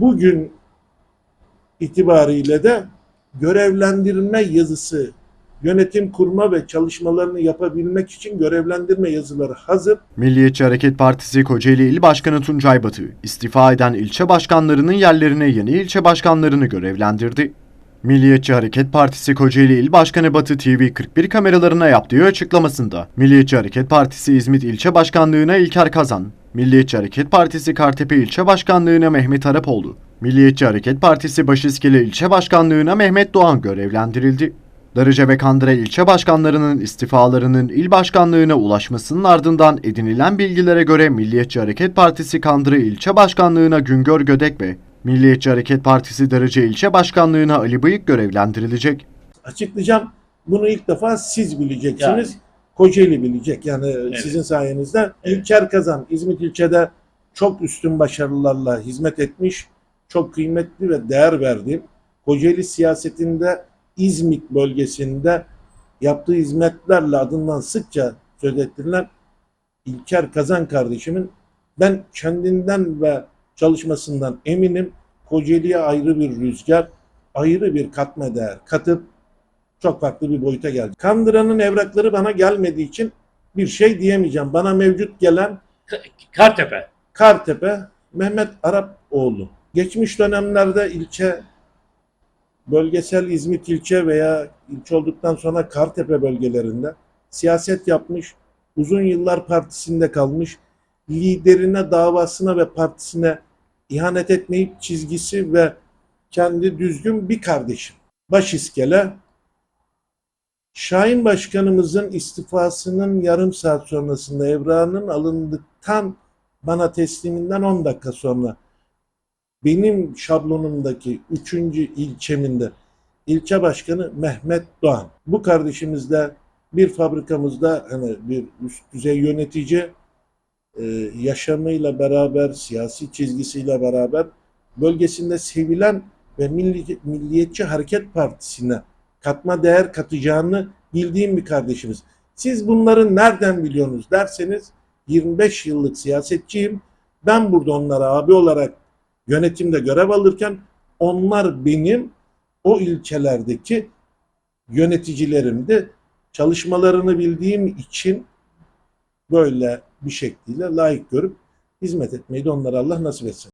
bugün itibariyle de görevlendirme yazısı yönetim kurma ve çalışmalarını yapabilmek için görevlendirme yazıları hazır. Milliyetçi Hareket Partisi Kocaeli İl Başkanı Tuncay Batı, istifa eden ilçe başkanlarının yerlerine yeni ilçe başkanlarını görevlendirdi. Milliyetçi Hareket Partisi Kocaeli İl Başkanı Batı TV 41 kameralarına yaptığı açıklamasında, Milliyetçi Hareket Partisi İzmit İlçe Başkanlığı'na İlker Kazan, Milliyetçi Hareket Partisi Kartepe İlçe Başkanlığı'na Mehmet Arapoğlu, Milliyetçi Hareket Partisi Başiskele İlçe Başkanlığı'na Mehmet Doğan görevlendirildi. Darıca ve Kandıra ilçe başkanlarının istifalarının il başkanlığına ulaşmasının ardından edinilen bilgilere göre Milliyetçi Hareket Partisi Kandıra ilçe başkanlığına Güngör Gödek ve Milliyetçi Hareket Partisi Darıca ilçe başkanlığına Ali Bıyık görevlendirilecek. Açıklayacağım. Bunu ilk defa siz bileceksiniz. Yani. Kocaeli bilecek yani sizin sayenizde. Evet. İlker Kazan İzmit ilçede çok üstün başarılarla hizmet etmiş. Çok kıymetli ve değer verdiğim Kocaeli siyasetinde İzmit bölgesinde yaptığı hizmetlerle adından sıkça söz ettirilen İlker Kazan kardeşimin ben kendinden ve çalışmasından eminim. Kocaeli'ye ayrı bir rüzgar, ayrı bir katma değer katıp çok farklı bir boyuta geldi. Kandıra'nın evrakları bana gelmediği için bir şey diyemeyeceğim. Bana mevcut gelen K- Kartepe. Kartepe Mehmet Arapoğlu. Geçmiş dönemlerde ilçe, bölgesel İzmit ilçe veya ilçe olduktan sonra Kartepe bölgelerinde siyaset yapmış, uzun yıllar partisinde kalmış, liderine, davasına ve partisine ihanet etmeyip çizgisi ve kendi düzgün bir kardeşim. Başiskele Şahin Başkanımızın istifasının yarım saat sonrasında evrağının alındıktan bana tesliminden 10 dakika sonra benim şablonumdaki 3. ilçeminde ilçe başkanı Mehmet Doğan. Bu kardeşimiz de bir fabrikamızda hani bir üst düzey yönetici e, yaşamıyla beraber, siyasi çizgisiyle beraber bölgesinde sevilen ve Milli, Milliyetçi Hareket Partisi'ne katma değer katacağını bildiğim bir kardeşimiz. Siz bunları nereden biliyorsunuz derseniz 25 yıllık siyasetçiyim. Ben burada onlara abi olarak yönetimde görev alırken onlar benim o ilçelerdeki yöneticilerimdi. Çalışmalarını bildiğim için böyle bir şekliyle layık görüp hizmet etmeyi de onlara Allah nasip etsin.